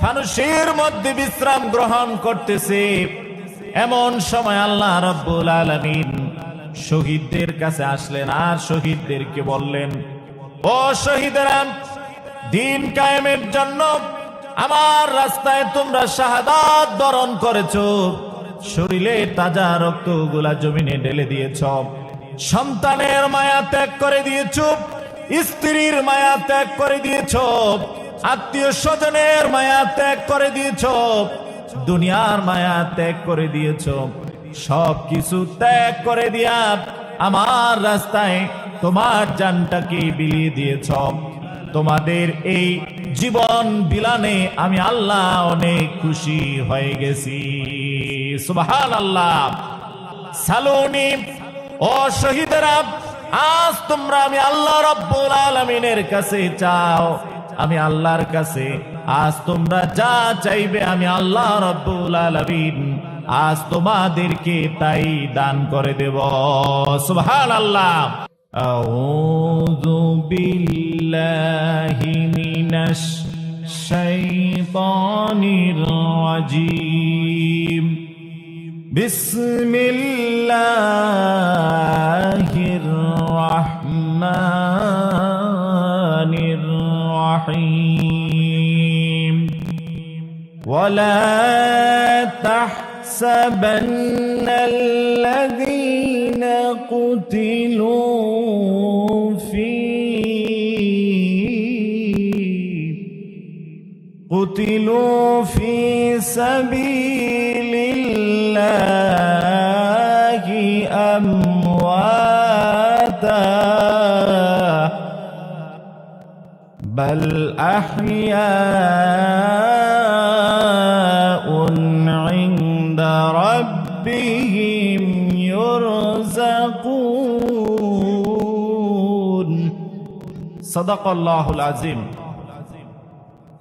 ফানুষের মধ্যে বিশ্রাম গ্রহণ করতেছে। এমন সময় আল্লাহ রব্বুল আলমিন শহীদদের কাছে আসলেন আর শহীদদেরকে বললেন, ও শহীদেরা, দিন কায়েমের জন্য আমার রাস্তায় তোমরা শাহাদাত বরণ করেছ। শরীরে তাজা রক্তগুলা জমিনে ঢেলে দিয়েছ। সন্তানের মায়া ত্যাগ করে দিয়েছ। স্ত্রীর মায়া ত্যাগ করে দিয়েছ। আত্মীয় স্বজনের মায়া ত্যাগ করে দিয়েছ। দুনিয়ার মায়া ত্যাগ করে দিয়েছ। সব কিছু ত্যাগ করে দিয়া আমার রাস্তায় তোমার জানটাকে বিলিয়ে দিয়েছ। তোমাদের এই জীবন বিলানে আমি আল্লাহ অনেক খুশি হয়ে গেছি। সুবহান আল্লাহ সালুনি, ও আজ তোমরা আমি আল্লাহ রব্বুল আলমিনের কাছে চাও। আমি আল্লাহর কাছে আজ তোমরা যা চাইবে আমি আল্লাহ রব্বুল আলমিন আজ তোমাদেরকে তাই দান করে দেব সুবহান আল্লাহ أعوذ بالله من الشيطان الرجيم بسم الله الرحمن الرحيم. ولا تحسبن الذين قتلوا في قتلوا في سبيل الله بل أحياء عند ربهم يرزقون صدق الله العظيم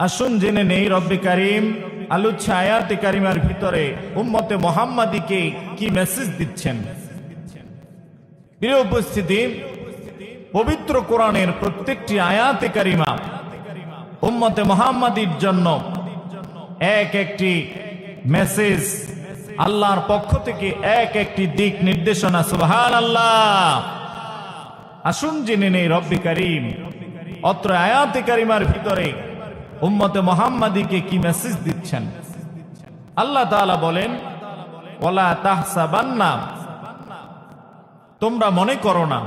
আসুন জেনে নেই রব্বে কারিম আলুচ্ছা আয়াতে কারিমার ভিতরে উম্মতে মোহাম্মদীকে কি মেসেজ দিচ্ছেন প্রিয় উপস্থিতি পবিত্র কোরআনের প্রত্যেকটি আয়াতে কারিমা উম্মতে মোহাম্মদীর জন্য এক একটি মেসেজ আল্লাহর পক্ষ থেকে এক একটি দিক নির্দেশনা সুবহান আল্লাহ আসুন জেনে নেই রব্বি কারিম, অত্র আয়াতে কারিমার ভিতরে উম্মতে মোহাম্মদীকে কি মেসেজ দিচ্ছেন? আল্লাহ তাআলা বলেন ওলা তাহসাবান্না। তোমরা মনে করো না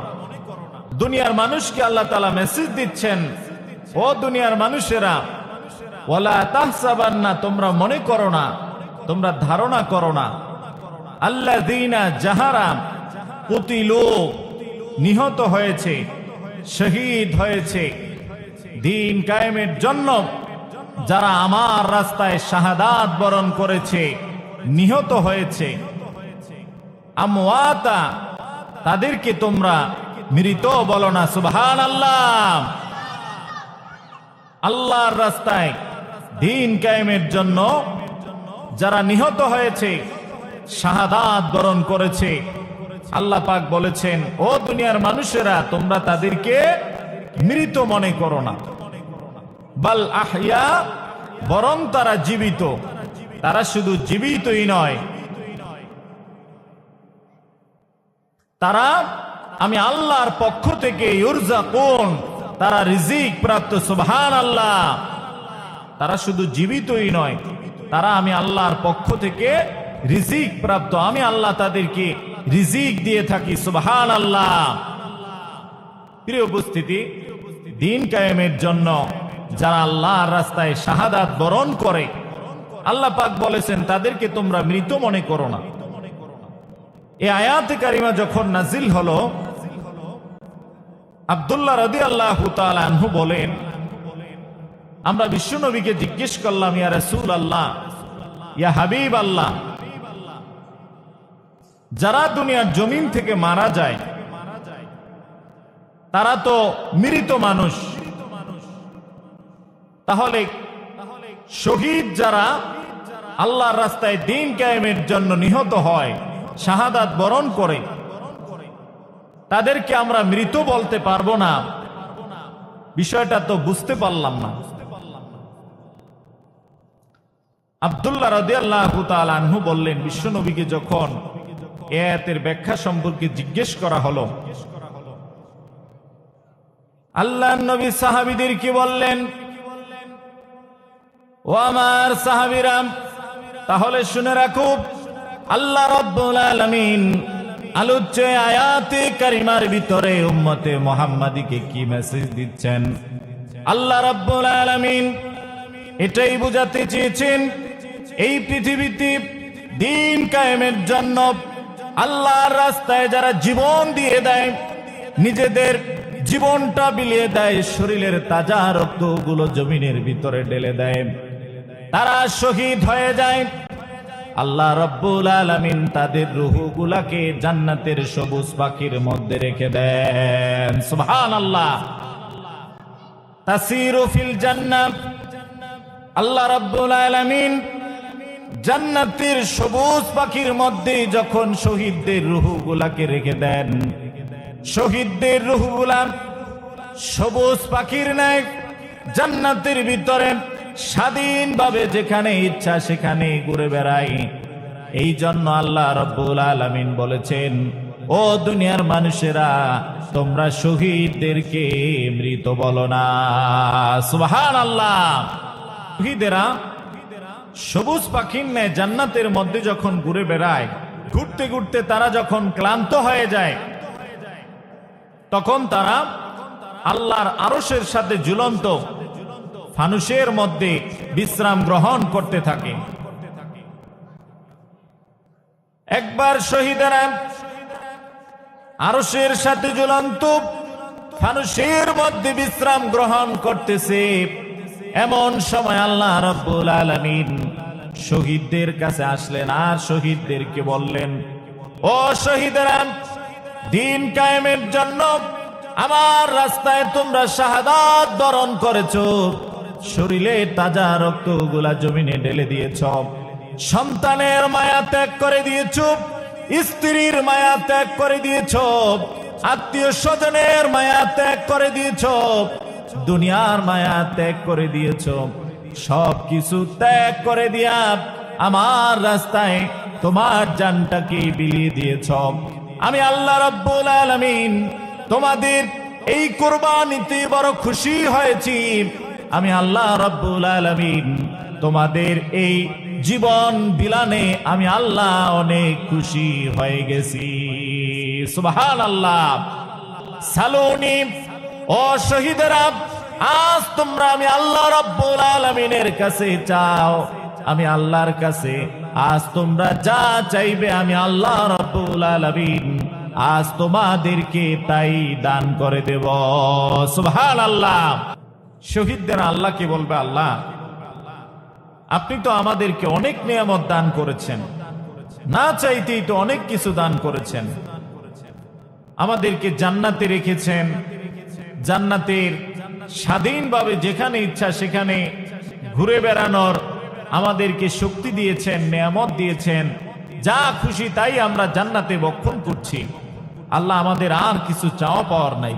দুনিয়ার মানুষকে আল্লাহ তালা মেসেজ দিচ্ছেন, ও দুনিয়ার মানুষেরা ওলা তাহসাবান্না, তোমরা মনে করো না, তোমরা ধারণা করো না। আল্লাহ দিনা যাহারা পুতিলো নিহত হয়েছে, শহীদ হয়েছে, দিন কায়েমের জন্য যারা আমার রাস্তায় শাহাদাত বরণ করেছে, নিহত হয়েছে। আমওয়াতা, তাদেরকে তোমরা মৃত বলো না সুবহান আল্লাহ আল্লাহর রাস্তায় দিন কায়েমের জন্য যারা নিহত হয়েছে, শাহাদাত বরণ করেছে, আল্লাহ পাক বলেছেন, ও দুনিয়ার মানুষেরা, তোমরা তাদেরকে মৃত মনে করো না। বাল আহিয়া বরং তারা জীবিত। তারা শুধু জীবিতই নয়, তারা আমি আল্লাহর পক্ষ থেকে ইউরজা কোন তারা রিজিক প্রাপ্ত সুবহান আল্লাহ তারা শুধু জীবিতই নয়, তারা আমি আল্লাহর পক্ষ থেকে রিজিক প্রাপ্ত, আমি আল্লাহ তাদেরকে রিজিক দিয়ে থাকি সুবহান আল্লাহ প্রিয় উপস্থিতি, দিন কায়েমের জন্য যারা আল্লাহর রাস্তায় শাহাদাত বরণ করে, আল্লাহ পাক বলেছেন, তাদেরকে তোমরা মৃত মনে করো না। এই আয়াতে কারিমা যখন নাজিল হলো আবদুল্লাহ রদি আল্লাহ আনহু বলেন, আমরা বিশ্বনবীকে জিজ্ঞেস করলাম, ইয়া রসুল আল্লাহ ইয়া হাবিব আল্লাহ যারা দুনিয়ার জমিন থেকে মারা যায়, তারা তো মৃত মানুষ। তাহলে শহীদ যারা আল্লাহর রাস্তায় দিন কায়েমের জন্য নিহত হয়, শাহাদাত বরণ করে তাদেরকে আমরা মৃত বলতে পারব না। বিষয়টা তো বুঝতে পারলাম না। আবদুল্লাহ তাআলা আনহু বললেন, বিশ্বনবীকে যখন এ আয়াতের ব্যাখ্যা সম্পর্কে জিজ্ঞেস করা হলো আল্লাহ নবী সাহাবিদের কি বললেন? ও আমার সাহাবিরাম তাহলে শুনে রাখো আল্লাহ রব্বুল আলামিন আলোচ্য আয়াতে কারিমার ভিতরে উম্মতে মোহাম্মদীকে কি মেসেজ দিচ্ছেন? আল্লাহ রব্বুল আলামিন এটাই বোঝাতে চেয়েছেন, এই পৃথিবীতে দিন কায়েমের জন্য আল্লাহর রাস্তায় যারা জীবন দিয়ে দেয়, নিজেদের জীবনটা বিলিয়ে দেয়, শরীরের তাজা রক্তগুলো জমিনের ভিতরে ঢেলে দেয়। তারা শহীদ হয়ে যায় আল্লাহ রব্বুল আলামিন তাদের রুহুগুলাকে জান্নাতের সবুজ পাখির মধ্যে রেখে দেন। সুবহানাল্লাহ। তাসিরু ফিল জান্নাত। আল্লাহ রাব্বুল আলামিন জান্নাতের সবুজ পাখির মধ্যে যখন শহীদদের রুহুগুলাকে রেখে দেন, শহীদদের রুহুগুলা সবুজ পাখির ন্যায় জান্নাতের ভিতরে স্বাধীনভাবে যেখানে ইচ্ছা সেখানে ঘুরে বেড়াই। এই জন্য আল্লাহ রব্বুল আলামিন বলেছেন, ও দুনিয়ার মানুষেরা, তোমরা শহীদদেরকে মৃত বলো না। সুবহান আল্লাহ শহীদেরা, সবুজ পাখির ন্যায় জান্নাতের মধ্যে যখন ঘুরে বেড়ায়, ঘুরতে ঘুরতে তারা যখন ক্লান্ত হয়ে যায়, তখন তারা আল্লাহর আরশের সাথে ঝুলন্ত ফানুষের মধ্যে বিশ্রাম গ্রহণ করতে থাকে। একবার শহীদেরা আরশের সাথে ঝুলন্ত ফানুষের মধ্যে বিশ্রাম গ্রহণ করতেছে। এমন সময় আল্লাহ রব্বুল আলামিন শহীদদের কাছে আসলেন আর শহীদদেরকে বললেন, ও শহীদেরা, দিন কায়েমের জন্য আমার রাস্তায় তোমরা শাহাদাত বরণ করেছ। শরীরে তাজা রক্ত রক্তগুলা জমিনে ঢেলে দিয়েছ। সন্তানের মায়া ত্যাগ করে দিয়েছ। স্ত্রীর মায়া ত্যাগ করে দিয়েছ। আত্মীয় স্বজনের মায়া ত্যাগ করে দিয়েছ। দুনিয়ার মায়া ত্যাগ করে দিয়েছ। সব কিছু ত্যাগ করে দিয়া আমার রাস্তায় তোমার জানটাকে বিলিয়ে দিয়েছ। আমি আল্লাহ রব্বুল আলামিন তোমাদের এই কোরবানিতে বড় খুশি হয়েছি। আমি আল্লাহ রব্বুল আলামিন তোমাদের এই জীবন বিলানে আমি আল্লাহ অনেক খুশি হয়ে গেছি। সুবহান আল্লাহ সালোনি, ও শহীদেরা, আজ তোমরা আমি আল্লাহ রব্বুল আলামিনের কাছে চাও। আমি আল্লাহর কাছে, আজ তোমরা যা চাইবে আমি আল্লাহ রব্বুল আলামিন আজ তোমাদেরকে তাই দান করে দেব। সুবহান আল্লাহ শহীদদের আল্লাহ কি বলবে আল্লাহ? আপনি তো আমাদেরকে অনেক নিয়ামত দান করেছেন। না চাইতেই তো অনেক কিছু দান করেছেন। আমাদেরকে জান্নাতে রেখেছেন। জান্নাতের স্বাধীনভাবে যেখানে ইচ্ছা সেখানে ঘুরে বেড়ানোর আমাদেরকে শক্তি দিয়েছেন, নিয়ামত দিয়েছেন। যা খুশি তাই আমরা জান্নাতে বক্ষণ করছি। আল্লাহ আমাদের আর কিছু চাওয়া পাওয়ার নাই।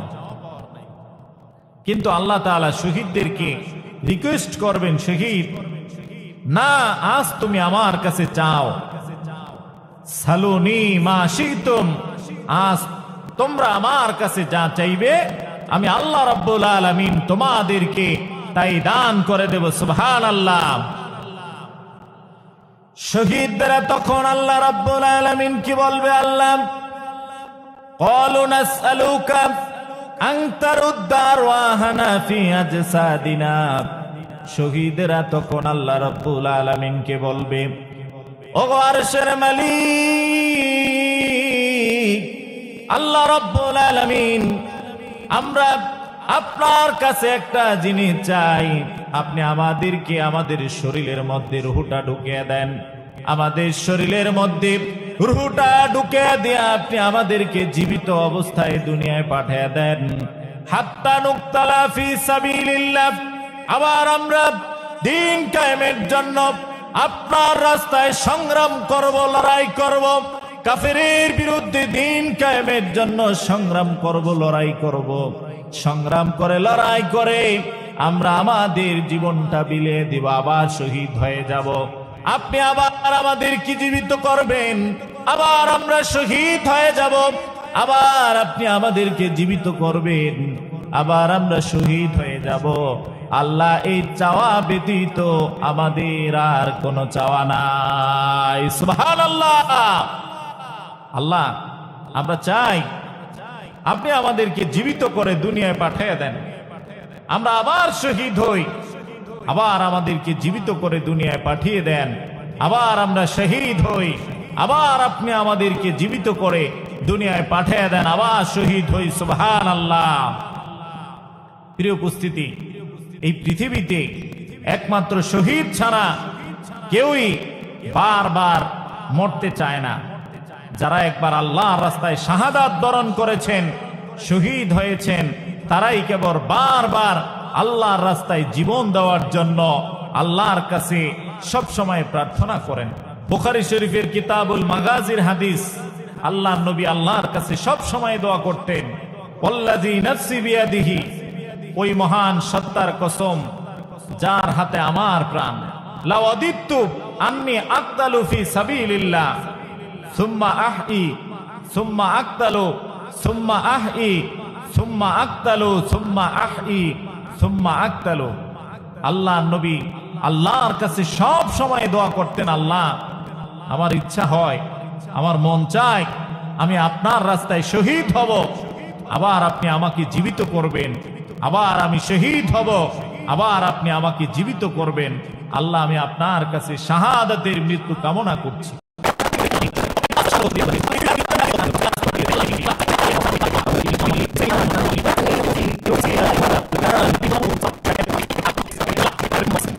কিন্তু আল্লাহ তালা শহীদদেরকে রিকোয়েস্ট করবেন শহীদ, না, আজ তুমি আমার কাছে চাও। সালুনি মা শীতম, আজ তোমরা আমার কাছে যা চাইবে, আমি আল্লাহ রব্বুল আলমিন তোমাদেরকে তাই দান করে দেব। সুহান আল্লাহ শহীদরা তখন আল্লাহ রব্বুল আলমিন কি বলবে আল্লাহ? কলু নাসআলুকা আংতার ওয়াহানা ওয়াহানাফি আজসাদিনা। শহীদরা তখন আল্লাহ রব্বুল আলামিনকে বলবে, ওগো আরশের মালিক, আল্লাহ রব্বুল আলামিন, আমরা আপনার কাছে একটা জিনিস চাই। আপনি আমাদেরকে আমাদের শরীরের মধ্যে রুহুটা ঢুকিয়ে দেন। আমাদের শরীরের মধ্যে রুহুটা ঢুকে দিয়ে আপনি আমাদেরকে জীবিত অবস্থায় দুনিয়ায় পাঠিয়ে দেন। হাত্তা নুক্তালা ফি সাবিলিল্লাহ। আবার আমরা দিন কায়েমের জন্য আপনার রাস্তায় সংগ্রাম করব, লড়াই করব, কাফেরের বিরুদ্ধে দিন কায়েমের জন্য সংগ্রাম করব, লড়াই করব। সংগ্রাম করে, লড়াই করে আমরা আমাদের জীবনটা বিলিয়ে দিব, আবার শহীদ হয়ে যাব। আপনি আবার আমাদেরকে জীবিত করবেন? আবার আমরা শহীদ হয়ে যাব। আবার আপনি আমাদেরকে জীবিত করবেন। আবার আমরা শহীদ হয়ে যাব। আল্লাহ এই চাওয়া ব্যতীত আমাদের আর কোনো চাওয়া নাই। সুবহান আল্লাহ আল্লাহ, আমরা চাই আপনি আমাদেরকে জীবিত করে দুনিয়ায় পাঠিয়ে দেন। আমরা আবার শহীদ হই। আবার আমাদেরকে জীবিত করে দুনিয়ায় পাঠিয়ে দেন। আবার আমরা শহীদ হই। আবার আপনি আমাদেরকে জীবিত করে দুনিয়ায় পাঠিয়ে দেন। আবার শহীদ হই সুবহান আল্লাহ প্রিয় উপস্থিতি, এই পৃথিবীতে একমাত্র শহীদ ছাড়া কেউই বারবার মরতে চায় না। যারা একবার আল্লাহর রাস্তায় শাহাদাত বরণ করেছেন, শহীদ হয়েছেন, তারাই কেবল বারবার আল্লাহর রাস্তায় জীবন দেওয়ার জন্য আল্লাহর কাছে সব সময় প্রার্থনা করেন। বুখারী শরীফের কিতাবুল মাগাজির হাদিস আল্লাহ নবী আল্লাহর কাছে সব সময় দোয়া করতেন। ওই মহান সত্তার কসম যার হাতে আমার প্রাণ। আকতালু ফি সুম্মা সুম্মা আকতালু, সুম্মা সুম্মা আকতালু, সুম্মা আল্লাহ নবী আল্লাহর কাছে সব সময় দোয়া করতেন, আল্লাহ, আমার ইচ্ছা হয়, আমার মন চায়, আমি আপনার রাস্তায় শহীদ হব। আবার আপনি আমাকে জীবিত করবেন। আবার আমি শহীদ হব। আবার আপনি আমাকে জীবিত করবেন। আল্লাহ, আমি আপনার কাছে শাহাদাতের মৃত্যু কামনা করছি। escuela